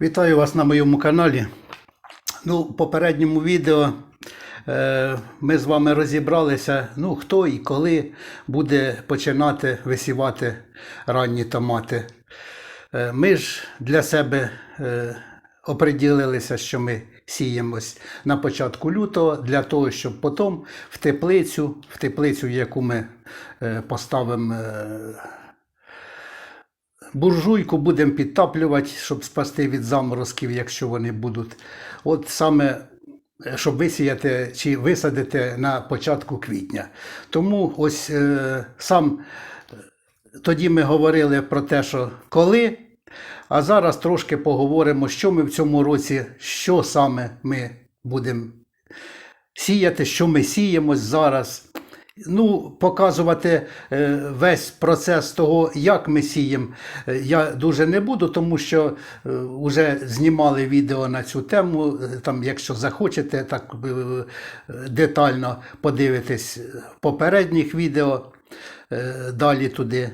Вітаю вас на моєму каналі. Ну, в попередньому відео е, ми з вами розібралися, ну, хто і коли буде починати висівати ранні томати. Е, ми ж для себе е, оприділилися, що ми сіємось на початку лютого для того, щоб потім в теплицю, в теплицю, яку ми е, поставимо. Е, Буржуйку будемо підтаплювати, щоб спасти від заморозків, якщо вони будуть. От саме е, щоб висіяти чи висадити на початку квітня. Тому ось е, сам е, тоді ми говорили про те, що коли, а зараз трошки поговоримо, що ми в цьому році, що саме ми будемо сіяти, що ми сіємо зараз. Ну, показувати е, весь процес того, як ми сіємо, е, я дуже не буду, тому що е, вже знімали відео на цю тему. Е, Там, якщо захочете, так е, детально подивитись попередніх відео е, далі туди.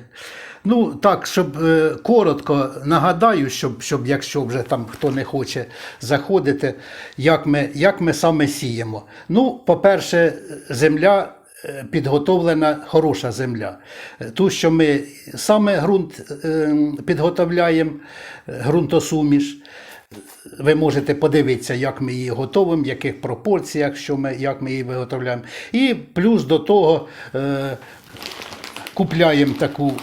Ну, так, щоб е, коротко нагадаю, щоб, щоб якщо вже там хто не хоче заходити, як ми, як ми саме сіємо. Ну, по-перше, земля е, підготовлена хороша земля. Е, Ту, що ми саме ґрунт е, підготовляємо, е, ґрунтосуміш. Ви можете подивитися, як ми її готуємо, в яких пропорціях, що ми, як ми її виготовляємо. І плюс до того е, купляємо таку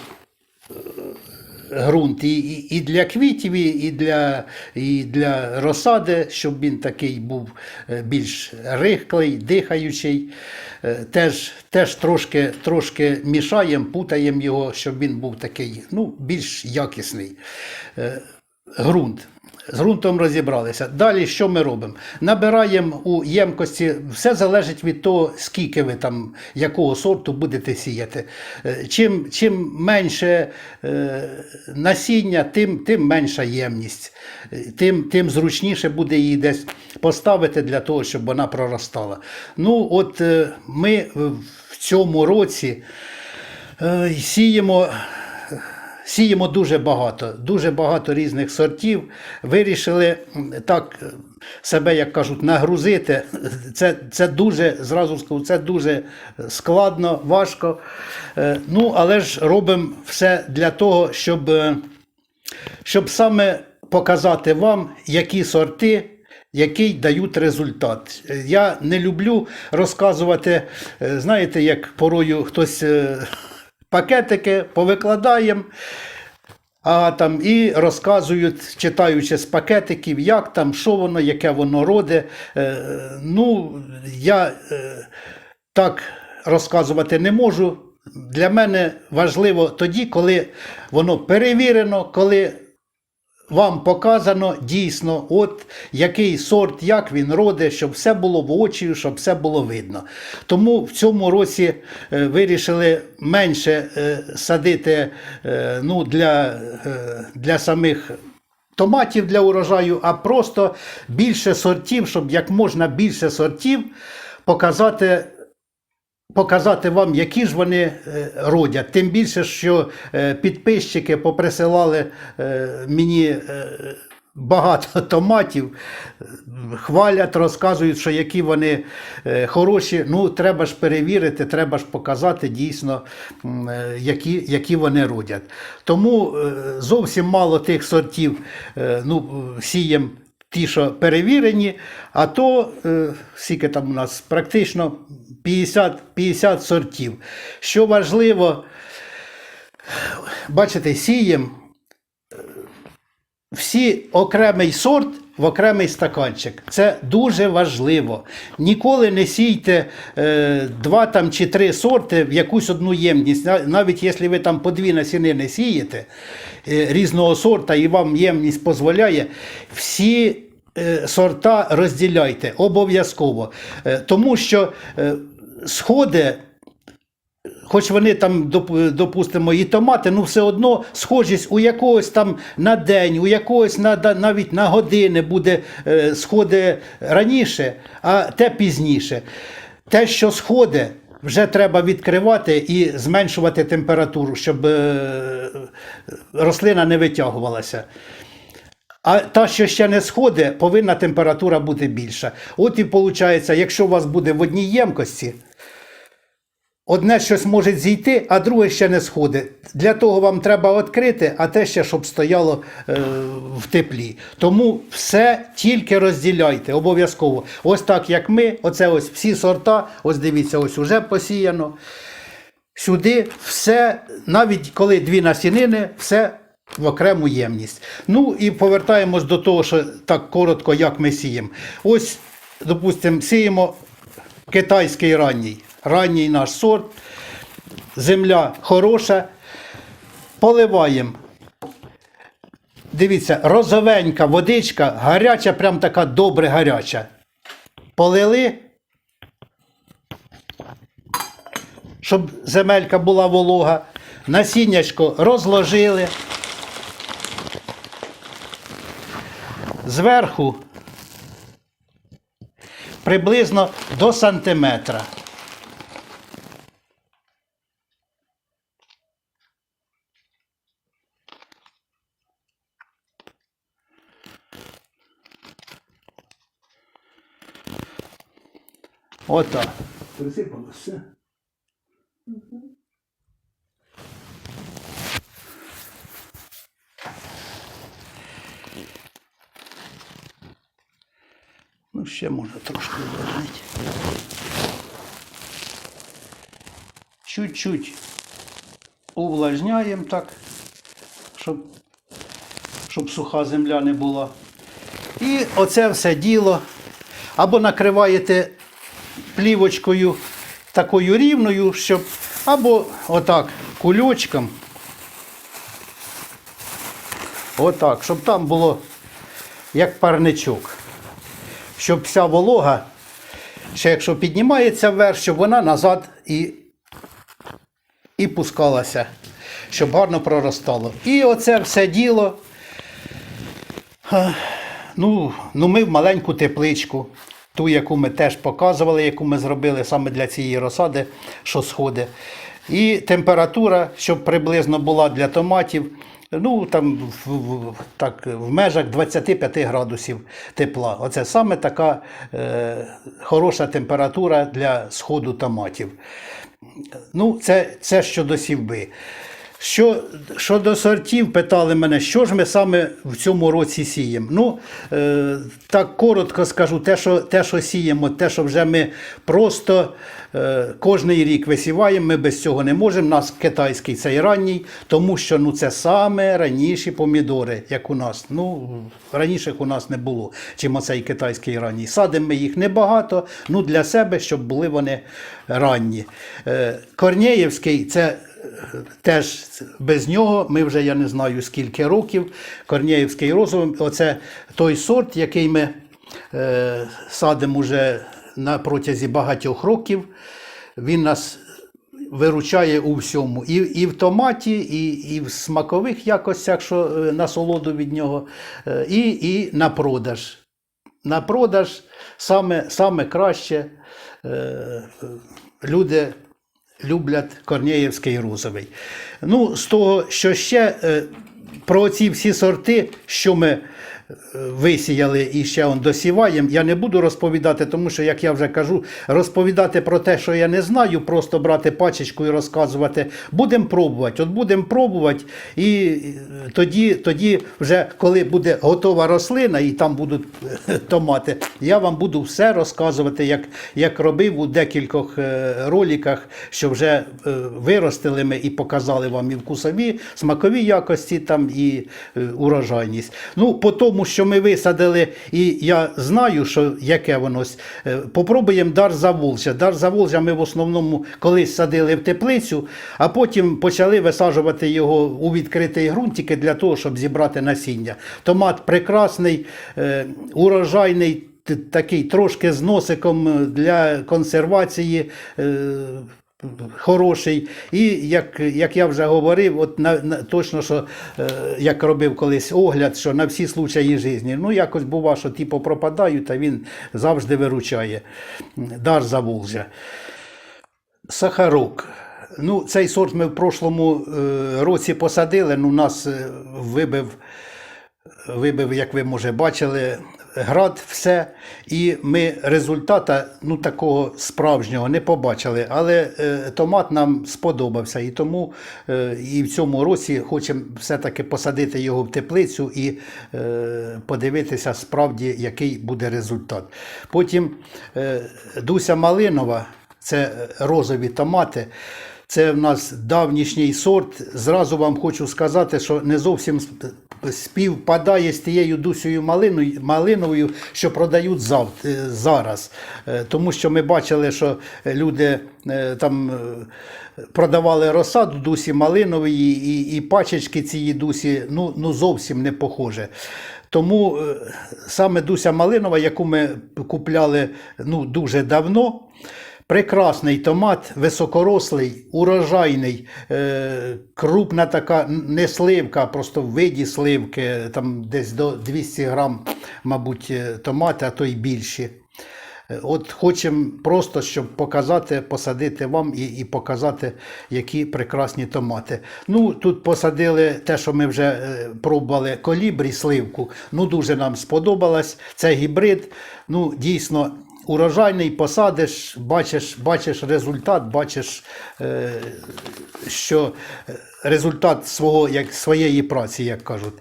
ґрунт і, і, і для квітів, і для, і для розсади, щоб він такий був е, більш рихлий, дихаючий. Е, Теж, теж трошки, трошки мішаємо, путаємо його, щоб він був такий ну, більш якісний. Ґрунт. З ґрунтом розібралися. Далі що ми робимо? Набираємо у ємкості, все залежить від того, скільки ви там, якого сорту будете сіяти. Е, Чим, чим менше е, насіння, тим, тим менша ємність, Е, тим, тим зручніше буде її десь поставити для того, щоб вона проростала. Ну, от ми в цьому році сіємо. Сіємо дуже багато, дуже багато різних сортів. Вирішили так себе, як кажуть, нагрузити. Це, це дуже, зразу скажу, це дуже складно, важко. Е, Ну, але ж робимо все для того, щоб, е, щоб саме показати вам, які сорти. Який дають результат. Я не люблю розказувати, е, знаєте, як порою хтось пакетики повикладаємо, а там і розказують, читаючи з пакетиків, як там, що воно, яке воно роде. Е, Ну, я е, так розказувати не можу. Для мене важливо тоді, коли воно перевірено, коли вам показано дійсно, от який сорт, як він роде, щоб все було в очі, щоб все було видно. Тому в цьому році е, вирішили менше е, садити е, ну, для, для самих. Томатів для урожаю, а просто більше сортів, щоб як можна більше сортів показати показати вам, які ж вони е, родять. Тим більше, що е, підписчики поприсилали е, мені. Багато томатів хвалять, розказують, що які вони хороші. Ну, треба ж перевірити, треба ж показати дійсно, які, які вони родять. Тому зовсім мало тих сортів ну, сіємо ті, що перевірені, а то е, скільки там у нас практично 50, 50 сортів. Що важливо, бачите, сіємо всі окремий сорт в окремий стаканчик. Це дуже важливо. Ніколи не сійте е, два там чи три сорти в якусь одну ємність. Навіть якщо ви там по дві насіни не сієте е, різного сорта і вам ємність дозволяє, всі е, сорта розділяйте обов'язково. Е, тому що е, сходи Хоч вони там, допустимо, і томати, ну все одно схожість у якогось там на день, у якогось на, навіть на години буде е, сходи раніше, а те пізніше. Те, що сходи, вже треба відкривати і зменшувати температуру, щоб е, рослина не витягувалася. А та, що ще не сходить, повинна температура бути більша. От і виходить, якщо у вас буде в одній ємкості, одне щось може зійти, а друге ще не сходить. Для того вам треба відкрити, а те ще, щоб стояло е, в теплі. Тому все тільки розділяйте, обов'язково. Ось так, як ми, оце ось всі сорта, ось дивіться, ось уже посіяно. Сюди все, навіть коли дві насінини, все в окрему ємність. Ну і повертаємось до того, що так коротко, як ми сіємо. Ось, допустимо, сіємо китайський ранній. Ранній наш сорт. Земля хороша. Поливаємо. Дивіться, розовенька водичка, гаряча, прям така добре гаряча. Полили, щоб земелька була волога. Насіннячко розложили. Зверху приблизно до сантиметра. Отак. Присипалося. Ну, ще можна трошки увлажнити. Чуть-чуть увлажняємо так, щоб, щоб суха земля не була. І оце все діло або накриваєте плівочкою такою рівною, щоб або отак кульочком. Отак, щоб там було як парничок. Щоб вся волога, ще якщо піднімається вверх, щоб вона назад і, і пускалася, щоб гарно проростало. І оце все діло. Ну, ну ми в маленьку тепличку, ту, яку ми теж показували, яку ми зробили саме для цієї розсади, що сходить. І температура, щоб приблизно була для томатів, ну там в, в, так, в межах 25 градусів тепла. Оце саме така е, хороша температура для сходу томатів. Ну, це, це щодо сівби. Що, щодо сортів, питали мене, що ж ми саме в цьому році сіємо. Ну, е, так коротко скажу, те, що, те, що сіємо, те, що вже ми просто е, кожний рік висіваємо, ми без цього не можемо. У нас китайський цей ранній, тому що ну, це саме раніші помідори, як у нас. Ну, раніших у нас не було, чим оцей китайський ранній. Садимо ми їх небагато, ну, для себе, щоб були вони ранні. Е, Корнеєвський це теж без нього ми вже я не знаю скільки років. Корнеївський розовий оце той сорт, який ми е, садимо вже на протязі багатьох років. Він нас виручає у всьому. І, і в томаті, і, і в смакових якостях, що е, насолоду від нього, е, і, і на продаж. На продаж саме, саме краще е, люди люблять Корнеєвський розовий. Ну, з того, що ще е, про ці всі сорти, що ми висіяли і ще он досіваємо, я не буду розповідати, тому що, як я вже кажу, розповідати про те, що я не знаю, просто брати пачечку і розказувати. Будемо пробувати. От будемо пробувати, і тоді, тоді, вже коли буде готова рослина, і там будуть е, томати, я вам буду все розказувати, як, як робив у декількох е, роликах, що вже е, виростили ми і показали вам і вкусові, смакові якості там і урожайність. Ну, по тому, що ми висадили, і я знаю, що яке воно. е, Попробуємо дар Заволжя. Дар Заволжя ми в основному колись садили в теплицю, а потім почали висаджувати його у відкритий ґрунт тільки для того, щоб зібрати насіння. Томат прекрасний, е, урожайний. Такий трошки з носиком для консервації е, хороший. І як, як я вже говорив, от на, на, точно, що е, як робив колись огляд, що на всі случаї житті, ну якось бува, що типу пропадають, а він завжди виручає. Дар Заволжя. Сахарук. Ну, цей сорт ми в прошлому е, році посадили, ну нас е, вибив вибив, як ви може бачили, град, все. І ми результата ну, такого справжнього не побачили. Але е, томат нам сподобався. І тому е, і в цьому році хочемо все-таки посадити його в теплицю і е, подивитися справді, який буде результат. Потім е, Дуся Малинова, це розові томати. Це в нас давнішній сорт. Зразу вам хочу сказати, що не зовсім співпадає з тією дусею малиновою, що продають е, зараз. Е, Тому що ми бачили, що люди е, там продавали розсаду дусі малинової, і, і пачечки цієї дусі ну, ну зовсім не похоже. Тому саме Дуся Малинова, яку ми купляли ну, дуже давно, Прекрасний томат, високорослий, урожайний, е, крупна така, не сливка, а просто в виді сливки, там десь до 200 грам, мабуть, е, томати, а то й більші. Е, От хочемо просто, щоб показати, посадити вам і, і показати, які прекрасні томати. Ну, тут посадили те, що ми вже пробували колібрі сливку. Ну, дуже нам сподобалось. Це гібрид. Ну, дійсно. Урожайний посадиш, бачиш, бачиш результат, бачиш, е, що е, результат свого, як, своєї праці, як кажуть.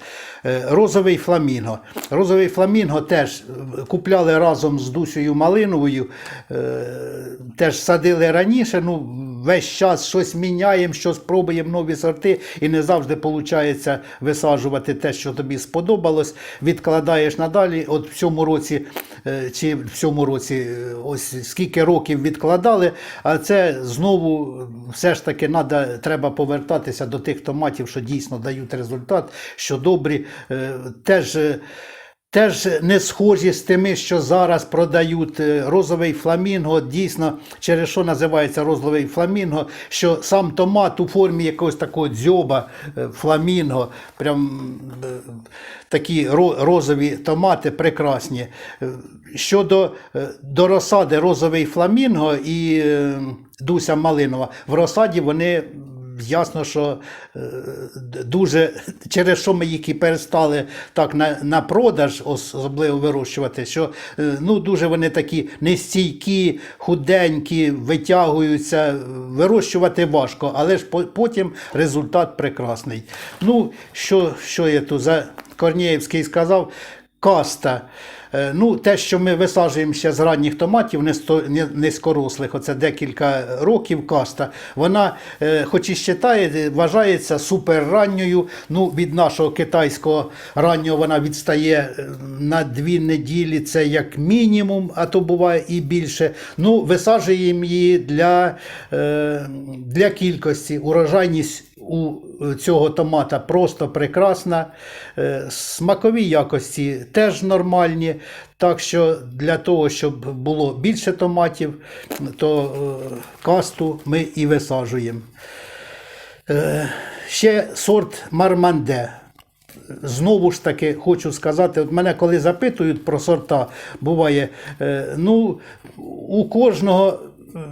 Е, розовий фламінго. Розовий фламінго теж купляли разом з Дусею Малиновою, теж садили раніше. Ну, весь час щось міняємо, щось пробуємо нові сорти, і не завжди виходить висаджувати те, що тобі сподобалось. Відкладаєш надалі. От в цьому році чи в цьому році е, ось скільки років відкладали, а це знову все ж таки надо, треба повертатися до тих томатів, що дійсно дають результат, що добрі. Е, Теж е, Теж не схожі з тими, що зараз продають Е, розовий фламінго. Дійсно, через що називається розовий фламінго, що сам томат у формі якогось такого дзьоба е, фламінго, прям е, такі розові томати прекрасні. Щодо до розсади розовий фламінго і Дуся Малинова, в розсаді вони Ясно, що е, дуже через що ми їх і перестали так на, на продаж, особливо вирощувати, що е, ну, дуже вони такі нестійкі, худенькі, витягуються, вирощувати важко, але ж потім результат прекрасний. Ну, що, що я тут за Корнієвський сказав? Каста. Е, Ну, те, що ми висаджуємо з ранніх томатів, низькорослих, оце декілька років каста, вона, е, хоч і считає, вважається суперранньою. Ну, від нашого китайського раннього вона відстає е, на дві неділі, це як мінімум, а то буває і більше. Ну, висаджуємо її для, для кількості. Урожайність у цього томата просто прекрасна. Е, Смакові якості теж нормальні. Так що для того, щоб було більше томатів, то е, касту ми і висаджуємо. Е, Ще сорт Марманде. Знову ж таки хочу сказати, от мене коли запитують про сорта, буває, е, ну, у кожного.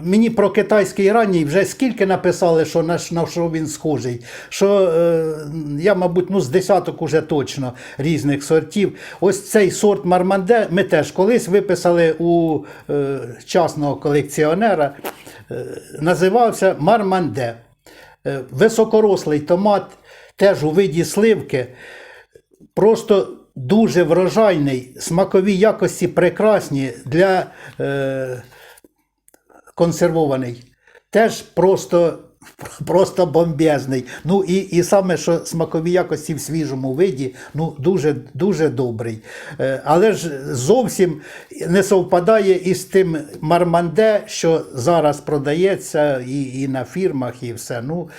Мені про китайський ранній вже скільки написали, що на, на що він схожий. Що е, я, мабуть, ну, з десяток уже точно різних сортів. Ось цей сорт Марманде ми теж колись виписали у е, частного колекціонера. Е, називався Марманде. Е, Високорослий томат, теж у виді сливки. Просто дуже врожайний, смакові якості прекрасні для е, консервований. Теж просто, просто бомбезний. Ну і, і саме, що смакові якості в свіжому виді, ну дуже, дуже добрий. Е, але ж зовсім не совпадає із тим марманде, що зараз продається і, і на фірмах, і все. Ну,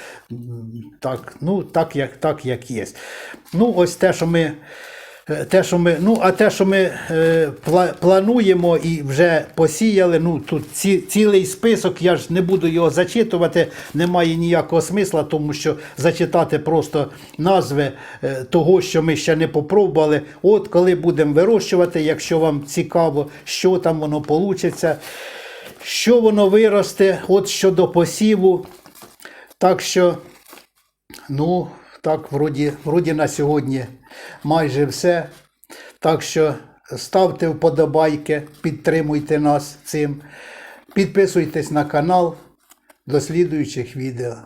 так, ну, так, як, так, як є. Ну, ось те, що ми. Е, Те, що ми, ну, а те, що ми е, плануємо і вже посіяли, ну тут ці, цілий список, я ж не буду його зачитувати, немає ніякого смисла, тому що зачитати просто назви е, того, що ми ще не попробували. От коли будемо вирощувати, якщо вам цікаво, що там воно вийде, що воно виросте, от щодо посіву. Так що, ну, Так, вроді, вроді на сьогодні майже все. Так що ставте вподобайки, підтримуйте нас цим. Підписуйтесь на канал до слідуючих відео.